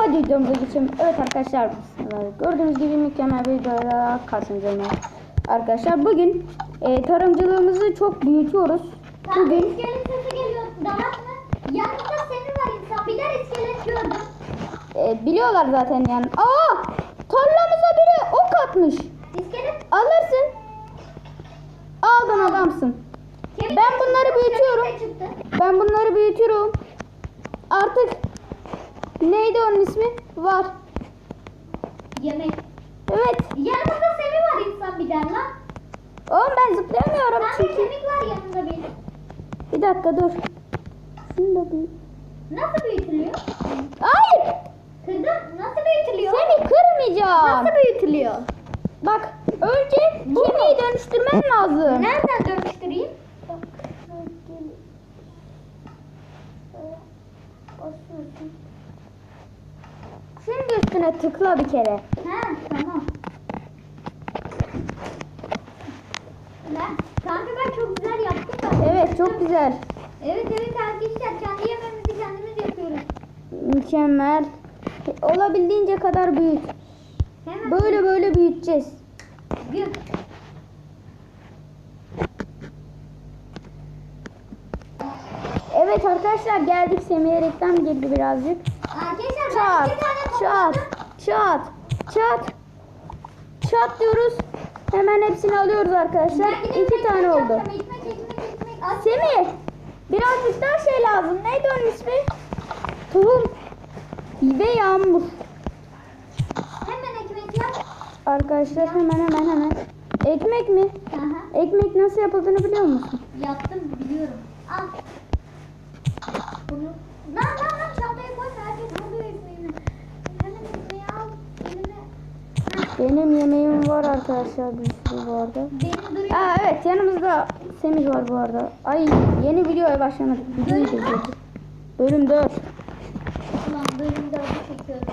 Hadi videomuza geçelim. Evet arkadaşlar gördüğünüz gibi mükemmel bir videoyla karşınızdayım. Arkadaşlar bugün e, tarımcılığımızı çok büyütüyoruz. Kanka Bugün iskelet sesi geliyor. Damat mı? Yanında seni var insan. Biler iskelet gördüm. e, biliyorlar zaten yani. Aa! Tarlamıza biri ok atmış. İskelet. Alırsın. Aldın adamsın. kemik Ben bunları büyütüyorum. Ben bunları büyütüyorum. Artık neydi onun ismi? Var. Yemek. Evet. Yanında seni var insan biler lan. Oğlum ben zıplayamıyorum Kanka çünkü. kemik var yanında benim. Bir dakika dur. Şunu da büyüt. Nasıl büyütülüyor? Hayır. Kırdım. Nasıl büyütülüyor? Seni kırmayacağım. Nasıl büyütülüyor? Bak önce kemiği dönüştürmen lazım. Nereden dönüştüreyim? Şimdi üstüne tıkla bir kere. Ha tamam. Ben, kanka ben çok güzel yaptım da. Evet çok güzel. Evet evet arkadaşlar kendi yemeğimizi kendimiz yapıyoruz. Mükemmel. Olabildiğince kadar büyüt. Hemen Böyle böyle büyüteceğiz. Gül. Evet arkadaşlar geldik Semih'e reklam girdi birazcık. Arkadaşlar ben iki tane çat, çat, çat, çat diyoruz. Hemen hepsini alıyoruz arkadaşlar. İki ekmek tane oldu. Ekmek ekmek ekmek. At. Semih, birazcık daha şey lazım. Neydi onun ismi? Tohum ve yağmur. Hemen ekmek yap. Arkadaşlar hemen hemen hemen. Ekmek mi? Aha. Ekmek nasıl yapıldığını biliyor musun? Yaptım biliyorum. Al. Bunu. Lan lan lan çantaya koy. Benim yemeğim var arkadaşlar sürü bu arada. Aa evet yanımızda Semih var bu arada. Ay yeni videoya başlamadık. Bölüm izleyeceğiz. Bölüm 4. Ulan bölüm dördü çekiyorum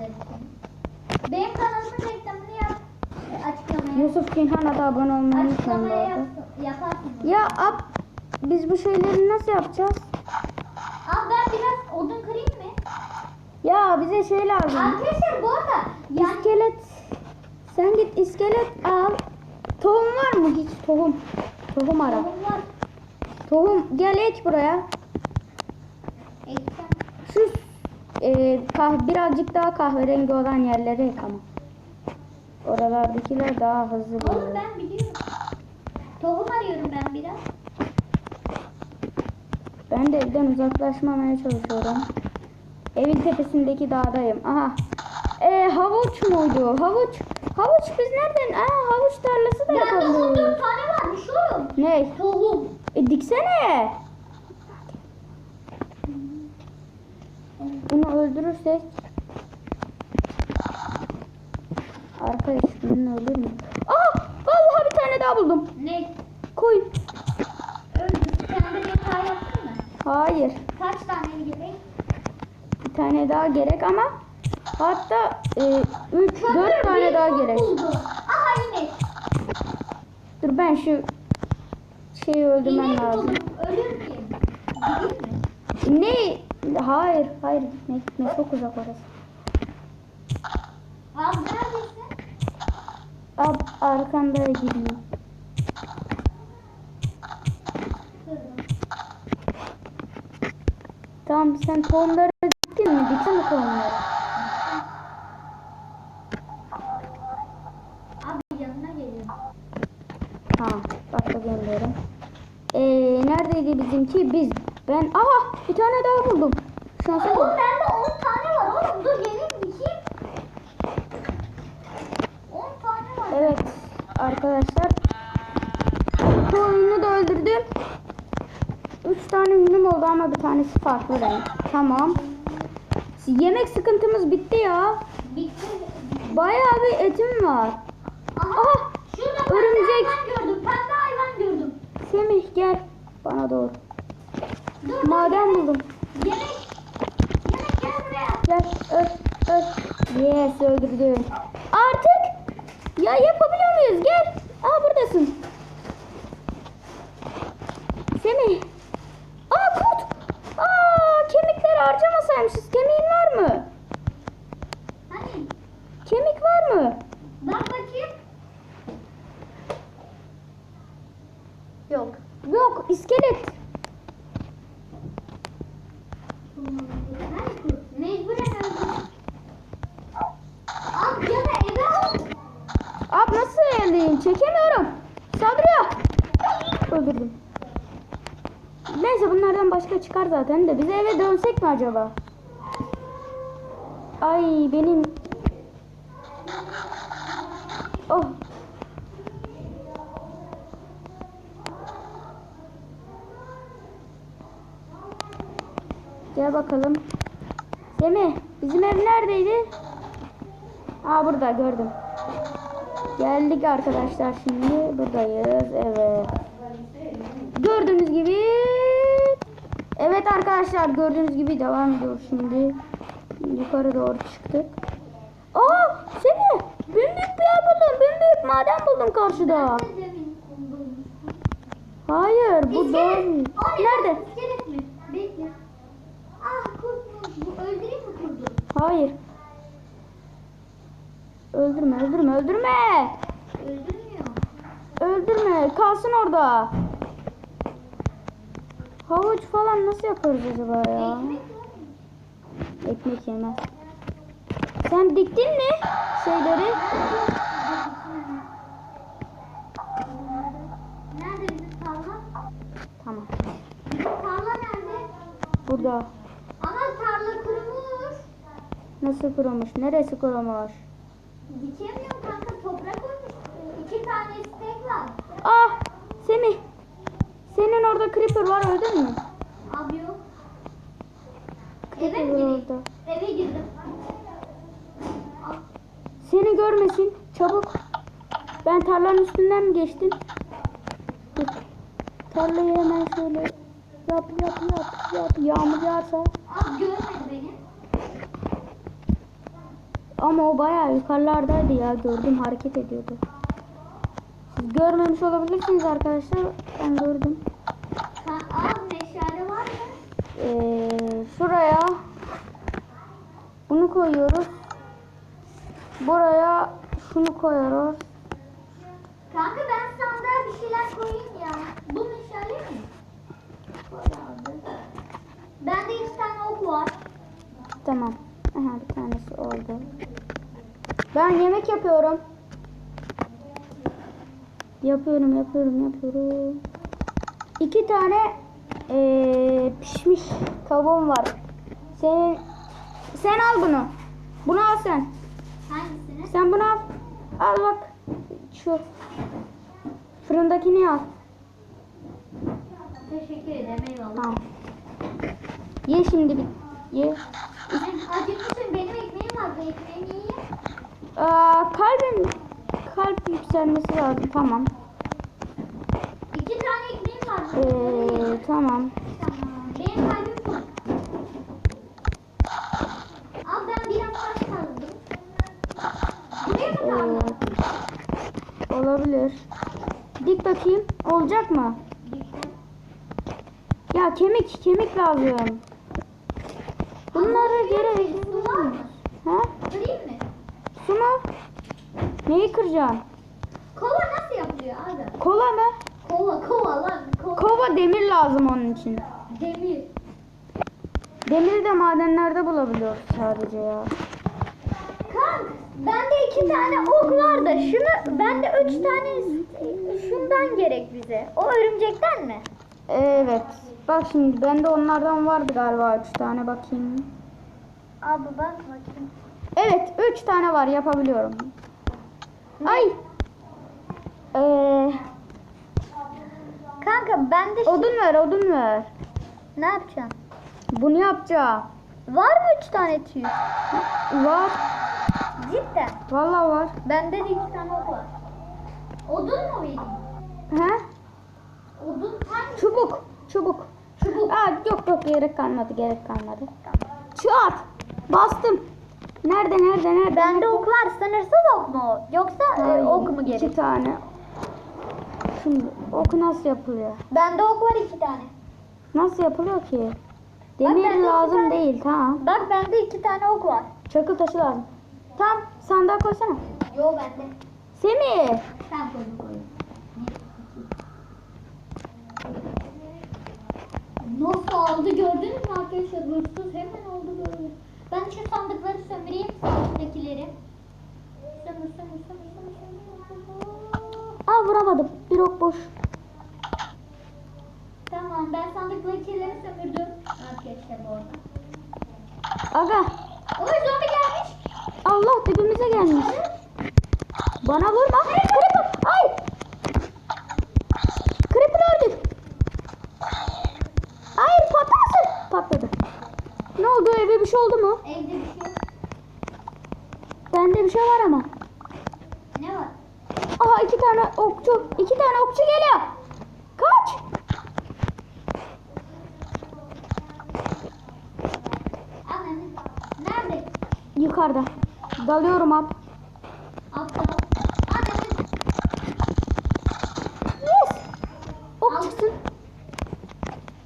ben için. Benim kanalımın reklamını yap. E, Açıklamaya. Yusuf Kinhan'a da abone olmayı unutmayın bu arada. yap, yaparsın. Ya ab biz bu şeyleri nasıl yapacağız? Al ben biraz odun kırayım mı? Ya bize şey lazım. Arkadaşlar bu arada yani İskelet. Sen git iskelet al. Tohum var mı hiç tohum? Tohum ara. tohumlar Tohum gel ek buraya. eksen. Şu e, kah birazcık daha kahverengi olan yerlere ek ama. Oralardakiler daha hızlı Oğlum buluyor. ben biliyorum. Tohum arıyorum ben biraz. Ben de evden uzaklaşmamaya çalışıyorum. Evin tepesindeki dağdayım. Aha. E, havuç muydu? Havuç. Havuç biz nereden? Aa havuç tarlası da Bende 14 yapabiliyoruz. tane varmış oğlum. Ne? Tohum. E diksene. Bunu öldürürsek Arkadaş bunun ölür mü? Aa! Vallahi bir tane daha buldum. Ne? Koyun. Öldü. Sen de yatağı yaptın mı? Hayır. Kaç tane gerek? Bir tane daha gerek ama hatta 3 4 tane daha gerek. Aha inek. Dur ben şu şeyi öldürmem lazım. Ölür mi? Ne? Hayır, hayır gitme gitme çok uzak orası. Al neredesin? Ab arkanda gidiyor. Tamam sen tohumları diktin mi? Diksene tohumları. Abi yanına geliyorum. Ha bak da gönderiyorum. Ee, neredeydi bizimki? Biz. Ben aha bir tane daha buldum. Şansa Oğlum bak. bende 10 tane var oğlum. Dur gelin dikeyim. 10 tane var. Evet arkadaşlar. Koyunu da öldürdüm. Üç tane ünlüm oldu ama bir tanesi farklı renk. Tamam. Yemek sıkıntımız bitti ya. Bitti. Bayağı bir etim var. Aha. Aha! Şurada pembe Örümcek. hayvan gördüm. Pembe hayvan gördüm. Semih gel bana doğru. Yemek- buldum. Yemek. Yemek gel buraya. Gel öl öl. Yes öldürdüm. Artık ya yapabiliyor muyuz? Gel. Aa buradasın. Semih. Aa kurt. Aa kemikleri harcamasaymışız. Kemiğin var mı? Çıkar zaten de. Biz eve dönsek mi acaba? Ay benim... Oh. Gel bakalım. Semih bizim ev neredeydi? Aa burada gördüm. Geldik arkadaşlar şimdi buradayız evet. Gördüğünüz gibi Evet arkadaşlar gördüğünüz gibi devam ediyoruz şimdi. Yukarı doğru çıktık. Aa seni büyük bir yer buldum. Büyük maden buldum karşıda. Hayır bu İskelet. doğru. Nerede? İskelet mi? Bekle. Ah. Bu öldüreyim mi kurdu? Hayır. Öldürme öldürme öldürme. Öldürmüyor. Öldürme kalsın orada. Havuç falan nasıl yaparız acaba ya? Ekmek? Ekmek yemez. Sen diktin mi şeyleri? Nerede bizim tarla? Tamam. Bizim tarla nerede? Burada. Ama tarla kurumuş. Nasıl kurumuş? Neresi kurumuş? Dikemiyorum kanka toprak olmuş. İki tane istek var. Ah! Orada creeper var öldün mü? Abi yok. Eve mi var gireyim? orada. Eve girdim. Seni görmesin. Çabuk. Ben tarlanın üstünden mi geçtim? Dur. Tarlayı hemen şöyle yap yap yap yap. Yağmur yağarsa. Al görmedi beni. Ama o bayağı yukarılardaydı ya. Gördüm hareket ediyordu. Siz görmemiş olabilirsiniz arkadaşlar. Ben gördüm. Ha, al meşale var mı? Ee, şuraya bunu koyuyoruz. Buraya şunu koyuyoruz. Kanka ben sandığa bir şeyler koyayım ya. Bu meşale mi? Bende iki tane ok var. Tamam. Aha bir tanesi oldu. Ben yemek yapıyorum. Yapıyorum, yapıyorum, yapıyorum. İki tane ee, pişmiş tavuğum var. Sen sen al bunu. Bunu al sen. Hangisini? Sen bunu al. Al bak. Şu fırındakini al. Teşekkür ederim eyvallah. Tamam. Ye şimdi bir. Ye. Sen acıkmışsın benim ekmeğim var. Ekmeğimi yiyeyim. Aa, kalbim kalp yükselmesi lazım. Tamam. İki tane ekmeğim var. Ee, tamam. Tamam. Benim kalbim full. Al ben biraz taş kazdım. Buraya mı kaldın? Ee, olabilir. Dik bakayım. Olacak mı? Ya kemik, kemik lazım. Bunları geri var? Ha? Kırayım mı? Su mu? Neyi kıracaksın? Kova nasıl yapılıyor abi? Kola mı? Kova kova lan kova. Demir lazım onun için. Demir. Demiri de madenlerde bulabiliyoruz sadece ya. Kank bende iki tane ok var da şunu bende üç tane şundan gerek bize. O örümcekten mi? Evet. Bak şimdi bende onlardan vardı galiba üç tane bakayım. Abi bak bakayım. Evet üç tane var yapabiliyorum. Ay. Ee, Kanka bende şu... odun ver odun ver. Ne yapacaksın? Bunu yapacağım. Var mı üç tane tüy? Var. Cidden. Vallahi var. Bende de iki tane ok var. Odun mu vereyim? He? Odun hangi? Çubuk. Çubuk. Çubuk. Aa, yok yok gerek kalmadı gerek kalmadı. Şu at. Bastım. Nerede nerede nerede? Bende ok var. Sınırsız ok mu? Yoksa e, Hayır, ok mu İki gerek? tane. Şimdi oku nasıl yapılıyor? Bende ok var iki tane. Nasıl yapılıyor ki? Demir lazım tane- değil tamam. Bak bende iki tane ok var. Çakıl taşı lazım. Tamam sandığa koysana. Yo bende. Semih. Sen koydun koydun. Nasıl aldı gördünüz mü arkadaşlar? Hırsız hemen oldu böyle. Ben şu sandıkları sömüreyim. Sandıktakileri. Sömür sömür sömür sömür sömür. Vuramadım. Bir ok boş. Tamam ben sandık sandıktakileri sömürdüm. Arkadaşlar bu arada. Aga. Oy zombi gelmiş. Allah dibimize gelmiş. Bana vurma. Creeper. Ay. Creeper öldü. Hayır patlamasın. Patladı. Ne oldu eve bir şey oldu mu? Evde bir şey yok. Bende bir şey var ama. Ne var? Aha iki tane okçu. iki tane okçu geliyor. Kaç. Yukarıda. Dalıyorum ab. Altta. Ananı. Yes. Ok çıksın.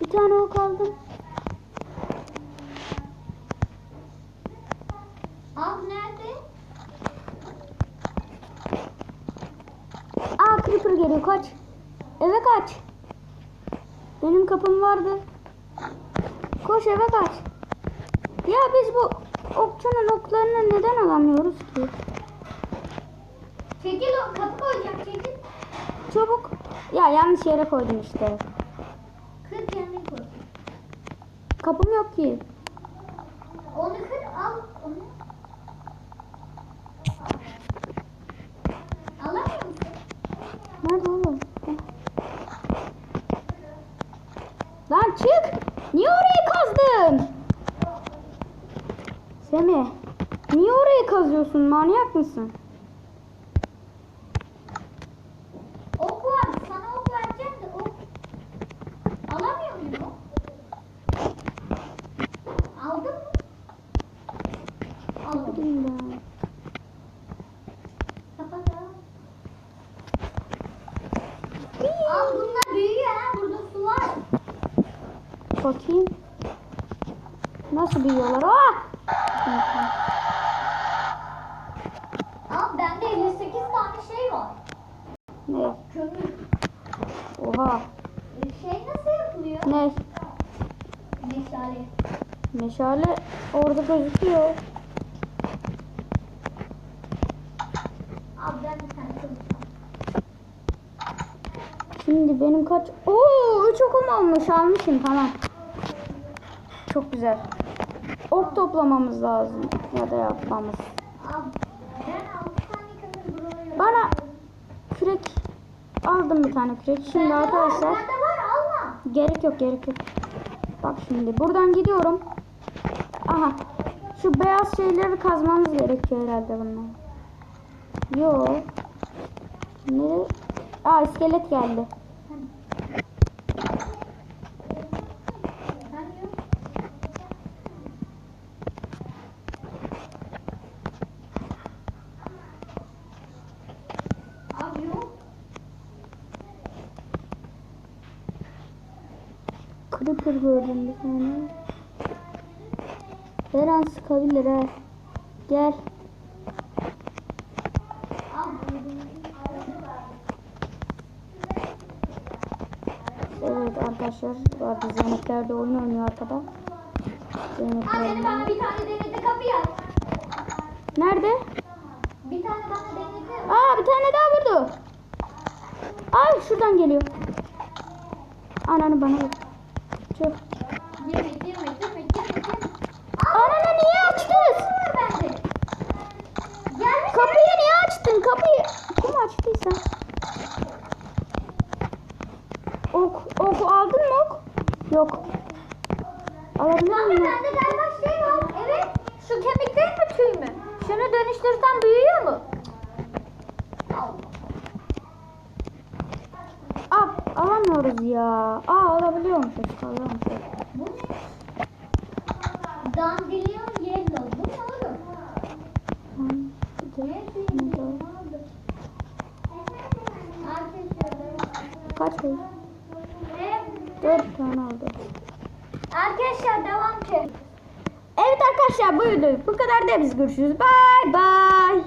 Bir tane ok aldım. Al nerede? Aa creeper geliyor kaç. Eve kaç. Benim kapım vardı. Koş eve kaç. Ya biz bu okçunun oklarını neden alamıyoruz ki? Çekil o kapı koyacağım çekil. Çabuk. Ya yanlış yere koydum işte. Kır kendin koy. Kapım yok ki. Onu kır al onu. Alamıyor musun? Nerede oğlum? Heh. Lan çık. Niye orayı kazdın? Semih. Niye orayı kazıyorsun? Manyak mısın? Ok var. Sana ok vereceğim de ok. Alamıyor muyum ok? Aldın mı? Aldım. Ben. Kapat al. Al bunlar büyüyor ha. Burada su var. Bakayım. Nasıl büyüyorlar? Aa! Al bende 58 tane şey var. Ne? Kömür. Oha. Şey nasıl yapılıyor? Ne? Meşale. Meşale orada gözüküyor. Al ben bir tane. Şimdi benim kaç... Oo, üç okum olmuş. Almışım tamam. Çok güzel. Ok toplamamız lazım. Ya da yapmamız. Al. Ben 6 tane kömür buluyorum. Bana kürek aldım bir tane kürek. Şimdi arkadaşlar gerek yok gerek yok. Bak şimdi buradan gidiyorum. Aha. Şu beyaz şeyleri kazmamız gerekiyor herhalde bunlar. Yo. Nereye? Aa iskelet geldi. Ben yok. Abi yok. Creeper gördüm bir tane. Her an sıkabilir ha. Gel. Evet arkadaşlar. Vardı Zeynepler de oyun oynuyor arkada. Zeynep Ha seni bana bir tane denedi kapıyı aç. Nerede? Bir tane bana denedi. Aa bir tane daha vurdu. Ay şuradan geliyor. Ananı bana bak. Çık. Girme girme girme girme girme. Ananı niye açtınız? Kapıyı niye açtın? Kapıyı kim açtıysa? Ok, ok aldın mı ok? Yok. Alabilir miyim? bende galiba şey var. Evet. Şu kemikler mi tüy mü? Şunu dönüştürsem büyüyor mu? Allah. Al, alamıyoruz ya. Aa alabiliyormuşuz. Alıyormuşuz. Bu ne? Dandelion yellow. Bu ne oğlum? Kaç oldu? Dört tane oldu. Arkadaşlar devam ki. Evet arkadaşlar buydu. Bu kadar da biz görüşürüz. Bye bye.